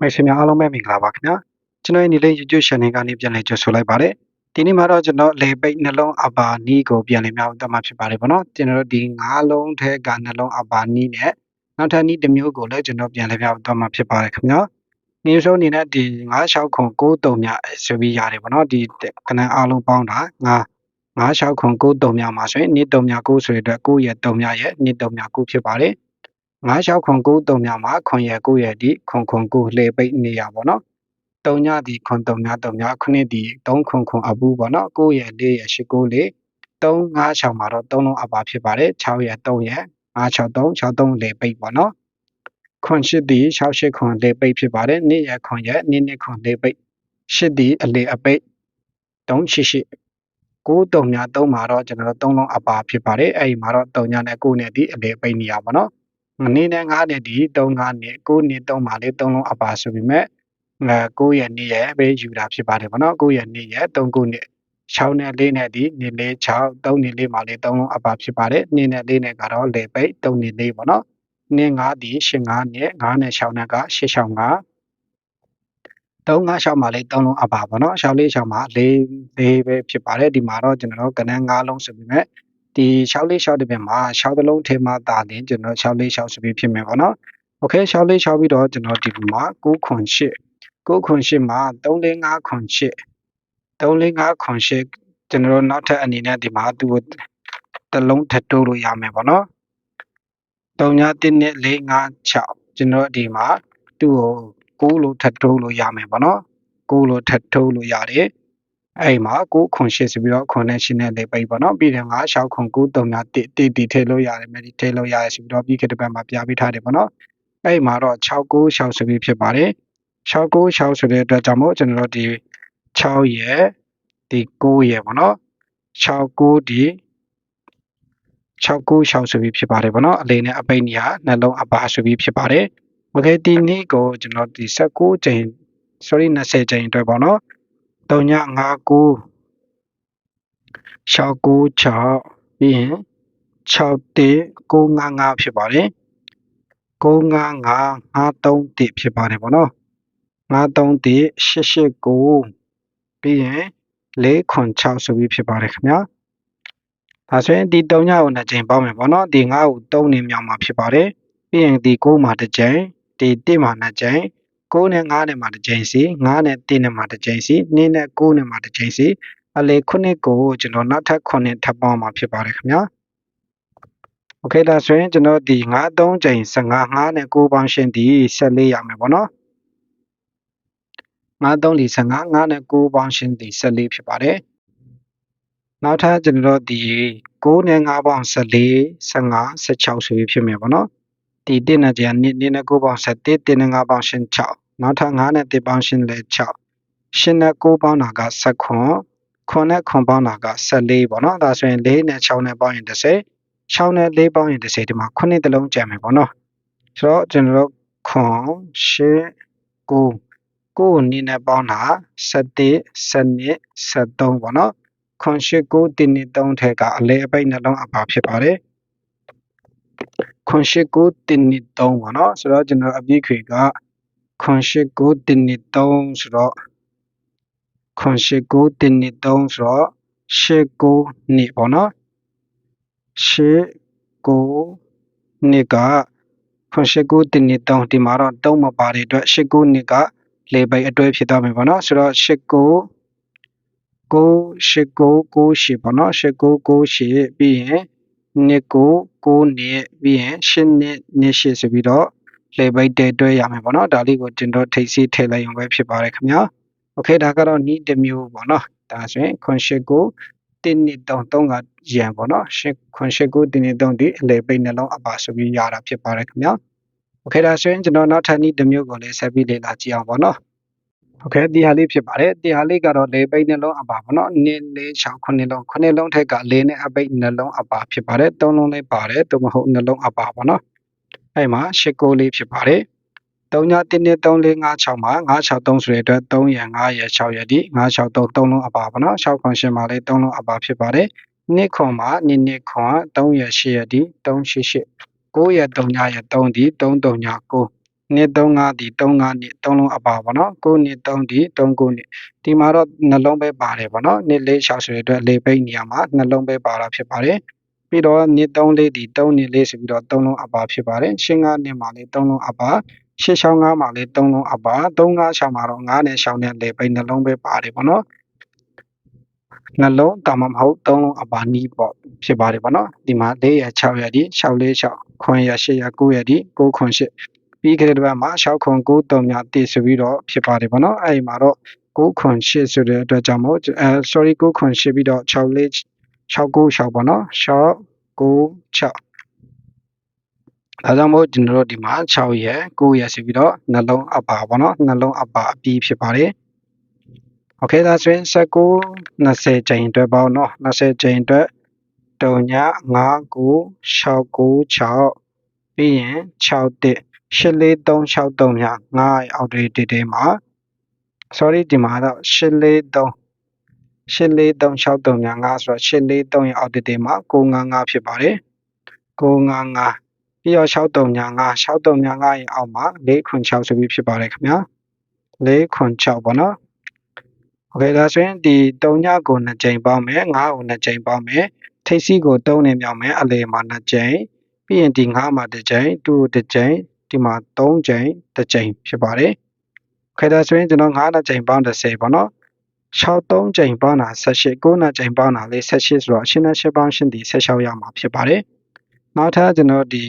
မိတ်ဆွေများအားလုံးပဲမင်္ဂလာပါခင်ဗျာကျွန်တော်ရဲ့ဒီလေး YouTube channel ကနေပြန်လည်ကြိုဆိုလိုက်ပါတယ်ဒီနေ့မှာတော့ကျွန်တော်လေပိတ်နှလုံးအပါနီးကိုပြန်လည်မြောက်တက်မှာဖြစ်ပါတယ်ဗောနော်ကျွန်တော်တို့ဒီငါးလုံးထဲကနှလုံးအပါနီးနဲ့နောက်ထပ်နီးတစ်မျိုးကိုလည်းကျွန်တော်ပြန်လည်မြောက်တက်မှာဖြစ်ပါတယ်ခင်ဗျာနေဆိုအနေနဲ့ဒီ96ခွန်93မြဆိုပြီးရတယ်ဗောနော်ဒီခဏအားလုံးပေါင်းတာငါ96ခွန်93မြမှာဆိုရင်နေ့3မြ9ဆိုရတဲ့9ရဲ့3မြရဲ့နေ့3မြ9ဖြစ်ပါတယ် ငါးလျှောက်ခွန်9 3ညမှာခွန်ရ9ရဒီခွန်ခွန်9လှေပိတ်နေရပါတော့3ညဒီခွန်3ည3ညခုနှစ်ဒီ3ခွန်ခွန်အပူပေါ့နော်9ရ4ရ8 9လေ3 5 6မှာတော့3လုံးအပါဖြစ်ပါတယ်6ရ3ရ5 6 3 6 3လေပိတ်ပေါ့နော်ခွန်8ဒီ6 8ခွန်လေပိတ်ဖြစ်ပါတယ်နေ့ရခွန်ရနေ့နေ့ခွန်လေပိတ်8ဒီအလေအပိတ်3 8 8ကို3ည3မှာတော့ကျွန်တော်တို့3လုံးအပါဖြစ်ပါတယ်အဲ့ဒီမှာတော့3ညနဲ့9နဲ့ဒီအလေပိတ်နေရပါတော့ နေနဲ့9နဲ့ဒီ3 9နဲ့9နဲ့3မှာလေ3လုံးအပါဆိုပြီးမဲ့အဲ9ရက်နေ့ရက်ပဲယူတာဖြစ်ပါတယ်ဗောနော်9ရက်နေ့ရက်3 9နဲ့6နဲ့4နဲ့ဒီနေ့လေး6 3နဲ့4မှာလေ3လုံးအပါဖြစ်ပါတယ်နေ့နဲ့4နဲ့ကတော့လေပိတ်3နဲ့4ဗောနော်နေ့9ဒီ8 9နဲ့9နဲ့6နဲ့က8 6 5 3 5 6မှာလေ3လုံးအပါဗောနော်6 4 6မှာ4 4ပဲဖြစ်ပါတယ်ဒီမှာတော့ကျွန်တော်ကနန်း9လုံးဆိုပြီးမဲ့ ဒီ6လေး6တစ်ပြင်မှာ6သလုံးထဲမှာတာတင်ကျွန်တော်6လေး6ဆိုပြီးဖြစ်မယ်ပေါ့နော်โอเค6လေး6ပြီးတော့ကျွန်တော်ဒီမှာ9ခွန်8 9ခွန်8မှာ3လေး5ခွန်8 3လေး5ခွန်8ကျွန်တော်နောက်ထပ်အနေနဲ့ဒီမှာသူ့ကိုတလုံးထပ်တိုးလို့ရမယ်ပေါ့နော်3ည1နဲ့4 5 6ကျွန်တော်ဒီမှာသူ့ကို9လို့ထပ်တိုးလို့ရမယ်ပေါ့နော်9လို့ထပ်တိုးလို့ရတယ် အဲ့မှာကိုခွန်ရှစ်ဆိုပြီးတော့ခွန်နဲ့ရှင်းနဲ့လေးပိတ်ပေါ့နော်ပြီးတော့ငါရှောက်ခွန်9 3 9တိတိတိထည့်လို့ရတယ်မယ်ဒီထည့်လို့ရတယ်ဆိုပြီးတော့ပြီးခဲ့တဲ့ဘက်မှာပြပေးထားတယ်ပေါ့နော်အဲ့မှာတော့6 9 6ဆိုပြီးဖြစ်ပါတယ်6 9 6ဆိုတဲ့အတွက်ကြောင့်မို့ကျွန်တော်တို့ဒီ6ရဲ့ဒီ9ရဲ့ပေါ့နော်6 9ဒီ696ဆိုပြီးဖြစ်ပါတယ်ဗောနော်အလေးနဲ့အပိတ်နေရနှလုံးအပါဆိုပြီးဖြစ်ပါတယ် okay ဒီနေ့ကိုကျွန်တော်ဒီ16ချိန် sorry 20ချိန်အတွက်ဗောနော် 3ည5 9 696ပြီးရင်61 955ဖြစ်ပါတယ်955 531ဖြစ်ပါတယ်ပေါ့နော်531 889ပြီးရင်496ဆိုပြီးဖြစ်ပါတယ်ခင်ဗျာဒါဆိုရင်ဒီ3ညကိုနှစ်ကြိမ်ပေါင်းမယ်ပေါ့နော်ဒီ9ကို3နေမြောက်မှာဖြစ်ပါတယ်ပြီးရင်ဒီ9မှာတစ်ကြိမ်ဒီ1မှာနှစ်ကြိမ် 9နဲ့9နဲ့မှာတစ်ကြိမ်စီ9နဲ့1နဲ့မှာတစ်ကြိမ်စီ2နဲ့9နဲ့မှာတစ်ကြိမ်စီအလေခုနှစ်ကိုကျွန်တော်နောက်ထပ်9ထပ်ပေါင်းမှာဖြစ်ပါတယ်ခင်ဗျာโอเคဒါဆိုရင်ကျွန်တော်ဒီ9 3ချိန်15 5နဲ့9ပေါင်းရှင်းဒီ14ရမယ်ပေါ့နော်9 3လီ15 9နဲ့9ပေါင်းရှင်းဒီ14ဖြစ်ပါတယ်နောက်ထပ်ကျွန်တော်ဒီ9နဲ့9ပေါင်း14 15 16ဆိုပြီးဖြစ်မယ်ပေါ့နော် ဒီ1နဲ့ကျန်2နဲ့9ပေါင်း17 1နဲ့9ပေါင်းရှင်း6နောက်ထပ်9နဲ့1ပေါင်းရှင်းလဲ6 8နဲ့9ပေါင်းတာက19ခွန်နဲ့ခွန်ပေါင်းတာက14ပေါ့နော်ဒါဆိုရင်4နဲ့6နဲ့ပေါင်းရင်30 6နဲ့4ပေါင်းရင်30ဒီမှာ9တလုံးကျန်မယ်ပေါ့နော်ဆိုတော့ကျွန်တော်တို့ခွန်8 9ကိုနီနဲ့ပေါင်းတာ7 7 73ပေါ့နော်ခွန်8 9 1နဲ့3ထဲကအလဲအပိတ်နှလုံးအပါဖြစ်ပါတယ် ခွန်8 9 1နဲ့3ပေါ့နော်ဆိုတော့ကျွန်တော်အပြည့်ခွေကခွန်8 9 1နဲ့3ဆိုတော့ခွန်ရှိကိုတင်နေ3ဆိုတော့ရှစ်ကိုနေပေါ့နော်ရှစ်ကိုနေကခွန်ရှိကိုတင်နေ3ဒီမှာတော့3မပါတဲ့အတွက်ရှစ်ကိုနေကလေပိုက်အတွဲဖြစ်သွားမယ်ပေါ့နော်ဆိုတော့ရှစ်ကိုကိုရှစ်ကိုကိုရှစ်ပေါ့နော်ရှစ်ကိုကိုရှစ်ပြီးရင် နှစ်ကိုကိုနှစ်ပြီးရင်ရှစ်နှစ်နှစ်ရှစ်ဆိုပြီးတော့လေပိုက်တဲတွဲရမယ်ပေါ့နော်ဒါလေးကိုကျွန်တော်ထိတ်စီထည့်လိုက်ရင်ပဲဖြစ်ပါတယ်ခင်ဗျာโอเคဒါကတော့နီးတစ်မျိုးပေါ့နော်ဒါဆိုရင်ခွန်ရှစ်ကိုတင်းနှစ်တုံးတုံးကရန်ပေါ့နော်ရှစ်ခွန်ရှစ်ကိုတင်းနှစ်တုံးဒီအလေပိတ်နှလုံးအပါဆိုပြီးရတာဖြစ်ပါတယ်ခင်ဗျာโอเคဒါဆိုရင်ကျွန်တော်နောက်ထပ်နီးတစ်မျိုးကိုလည်းဆက်ပြီးလေ့လာကြည့်အောင်ပေါ့နော် ဟုတ်ကဲ့ဒီဟာလေးဖြစ်ပါတယ်ဒီဟာလေးကတော့၄ပိတ်နှလုံးအပါပေါ့နော်1 4 6 9လုံး9လုံးထက်က၄နဲ့အပိတ်နှလုံးအပါဖြစ်ပါတယ်3လုံးလေးပါတယ်သို့မဟုတ်နှလုံးအပါပေါ့နော်အဲ့မှာ၈ကိုလေးဖြစ်ပါတယ်3ည1နှစ်3456မှာ963ဆိုတဲ့အတွက်3ရ9ရ6ရဒီ963 3လုံးအပါပေါ့နော်6ခွန်ရှင်မှာလေး3လုံးအပါဖြစ်ပါတယ်နှစ်ခွန်မှာနှစ်နှစ်ခွန်3ရ8ရဒီ388 9ရ3ညရ3ဒီ3 3ည9 နှစ်35ဒီ35နှစ်သုံးလုံးအပါပေါ့နော်9နှစ်3ဒီ39နှစ်ဒီမှာတော့နှလုံးပဲပါတယ်ပေါ့နော်နှစ်လေး6ဆိုတဲ့အတွက်လေပိတ်နေရာမှာနှလုံးပဲပါတာဖြစ်ပါတယ်ပြီးတော့နှစ်3လေးဒီ3နှစ်လေးဆိုပြီးတော့3လုံးအပါဖြစ်ပါတယ်ရှင်း9နှစ်မှာလေး3လုံးအပါရှင်း6 9မှာလေး3လုံးအပါ3 9 6မှာတော့9နဲ့6နဲ့လေပိတ်နှလုံးပဲပါတယ်ပေါ့နော်နှလုံးတာမမဟုတ်3လုံးအပါနီးပေါ့ဖြစ်ပါတယ်ပေါ့နော်ဒီမှာ4ရ6ရဒီ6လေး6ခွန်ရ8ရ9ရဒီ9ခွန်8 ပြီးခဲ့တဲ့ဘက်မှာ6ခွန်9တုံညာတည်ဆိုပြီးတော့ဖြစ်ပါတယ်ဗောနော်အဲ့ဒီမှာတော့9ခွန်8ဆိုတဲ့အတွက်ကြောင့်မို့အဲ sorry 9ခွန်8ပြီးတော့6လေး696ဗောနော်696ဒါကြောင့်မို့ကျွန်တော်တို့ဒီမှာ6ရက်9ရက်ဆိုပြီးတော့နှလုံးအပါပေါ့နော်နှလုံးအပါအပြီးဖြစ်ပါတယ်။ Okay ဒါဆိုရင်19 20ချိန်အတွက်ပေါ့နော်20ချိန်အတွက်တုံညာ59 696ပြီးရင်61 84363ည9အောက်တွေတေတေမှာ sorry ဒီမှာတော့843 84363ည9ဆိုတော့843ရဲ့အောက်တေတေမှာ955ဖြစ်ပါတယ်955ပြီးတော့63ည9 63ည9ရဲ့အောက်မှာ496ဆိုပြီးဖြစ်ပါတယ်ခင်ဗျာ496ပေါ့နော်โอเคဒါဆိုရင်ဒီ3ညကို2ကြိမ်ပေါင်းမယ်9ကို2ကြိမ်ပေါင်းမယ်ထိပ်စီးကို3နဲ့မြောက်မယ်အလေမှာ2ကြိမ်ပြီးရင်ဒီ9မှာ1ကြိမ်2ကို1ကြိမ် ဒီမှာ3ကြိမ်တစ်ကြိမ်ဖြစ်ပါတယ်။ခဲ့ဒါဆိုရင်ကျွန်တော်9နှစ်ကြိမ်ပေါင်း30ပေါ့နော်။63ကြိမ်ပေါင်းတာ18 9နှစ်ကြိမ်ပေါင်းတာလေး18ဆိုတော့8နှစ်8ပေါင်းရှင်ဒီ16ရမှာဖြစ်ပါတယ်။နောက်ထပ်ကျွန်တော်ဒီ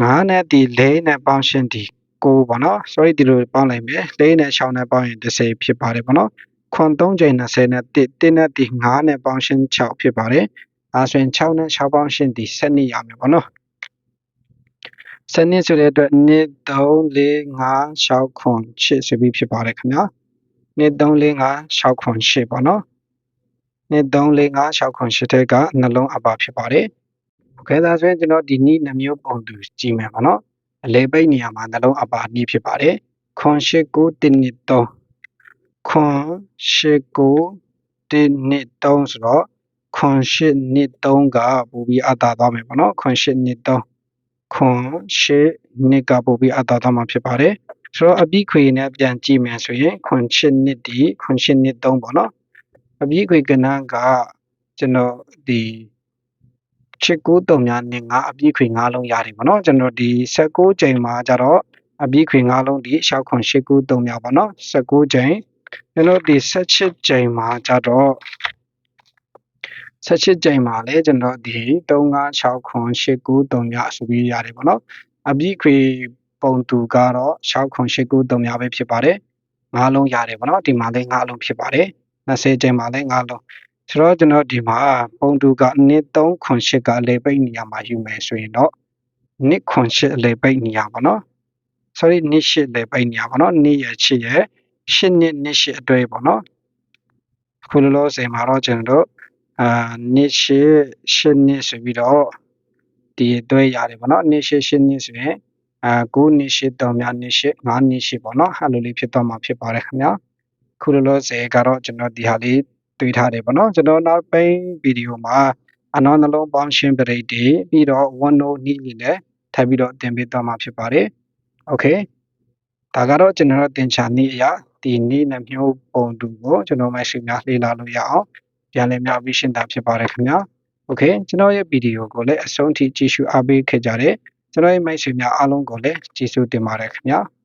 9နဲ့ဒီ4နဲ့ပေါင်းရှင်ဒီ9ပေါ့နော်။ sorry ဒီလိုပေါင်းလိုက်မယ်။4နဲ့6နဲ့ပေါင်းရင်30ဖြစ်ပါတယ်ပေါ့နော်။ခွန်3ကြိမ်20နဲ့1 1နဲ့ဒီ9နဲ့ပေါင်းရှင်6ဖြစ်ပါတယ်။အဲဆိုရင်6နဲ့6ပေါင်းရှင်ဒီ7နှစ်ရမယ်ပေါ့နော်။ စနစ်ဆိုတဲ့အတွက်1 3 4 5 6 9 10ဆိုပြီးဖြစ်ပါတယ်ခင်ဗျာ1 3 4 5 6 9 10ပေါ့နော်1 3 4 5 6 9 10ထဲကနှလုံးအပါဖြစ်ပါတယ်ကဲဒါဆိုရင်ကျွန်တော်ဒီနေ့နှမျိုးပုံသူကြည့်မယ်ပေါ့နော်အလဲပိတ်နေရာမှာနှလုံးအပါနေ့ဖြစ်ပါတယ်ခွန်ရှိကိုတင်းနေတော့ခွန်ရှိကိုတင်းနေတော့ဆိုတော့ခွန်ရှိနေတော့ကပူပြီးအတာသွားမယ်ပေါ့နော်ခွန်ရှိနေတော့ ခွန်8နှစ်ကပိုပြီးအတာသွားမှာဖြစ်ပါတယ်ဆိုတော့အပြီးခွေနဲ့ပြန်ကြည့်မယ်ဆိုရင်ခွန်8နှစ်ဒီခွန်8နှစ်3ပေါ့နော်အပြီးခွေကဏ္ဍကကျွန်တော်ဒီချစ်ကိုတုံများနဲ့ငါအပြည့်ခွေ၅လုံးရတယ်ပေါ့နော်ကျွန်တော်ဒီ16ချိန်မှာကျတော့အပြည့်ခွေ၅လုံးဒီ6ခွန်8ကိုတုံများပေါ့နော်16ချိန်ကျွန်တော်ဒီ16ချိန်မှာကျတော့ 16ချိန်မှာလည်းကျွန်တော်ဒီ35 6ခွန်8ကိုတုံများဆိုပြီးရတယ်ပေါ့နော်အပြည့်ခွေပုံတူကတော့6ခွန်8ကိုတုံများပဲဖြစ်ပါတယ်၅လုံးရတယ်ပေါ့နော်ဒီမှာလည်း၅လုံးဖြစ်ပါတယ်20ချိန်မှာလည်း၅လုံးဆိုတော့ကျွန်တော်ဒီမှာပုံတူကနှစ်3ခွန်8ကအလေပိတ်နေရာမှာယူမယ်ဆိုရင်တော့နှစ်ခွန်8အလေပိတ်နေရာပါနော် sorry နှစ်8လေပိတ်နေရာပါနော်နှစ်ရ8ရ8နှစ်နှစ်8အတွဲပေါ့နော်ခုလောလောဆယ်မှာတော့ကျွန်တော်တို့ အာနှစ်8 8နှစ်ဆိုပြီးတော့ဒီအတွဲရတယ်ပေါ့နော်နှစ်8 8နှစ်ဆိုရင်အာ9နှစ်8 3များနှစ်8 5နှစ်8ပေါ့နော်အဲ့လိုလေးဖြစ်တော့မှာဖြစ်ပါတယ်ခင်ဗျာခုလောလောဆယ်ကတော့ကျွန်တော်ဒီဟာလေးတွေးထားတယ်ပေါ့နော်ကျွန်တော်နောက်ပိုင်းဗီဒီယိုမှာအနောနှလုံးပေါင်းရှင်းပရိတ်တွေပြီးတော့ one no နီးလေးနဲ့ထပ်ပြီးတော့သင်ပေးသွားမှာဖြစ်ပါတယ်โอเคဒါကတော့ကျွန်တော်သင်ချာနည်းအရာဒီနည်းနှမျိုးပုံတူကိုကျွန်တော်မရှိများလေ့လာလို့ရအောင် ပြန်လည်မျှဝေရှင်းတာဖြစ်ပါတယ်ခင်ဗျာ။ Okay ကျွန်တော်ရဲ့ဗီဒီယိုကိုလည်းအဆုံးထိကြည့်ရှုအားပေးခဲ့ကြတဲ့ကျွန်တော်ရဲ့မိတ်ဆွေများအားလုံးကိုလည်းကျေးဇူးတင်ပါတယ်ခင်ဗျာ။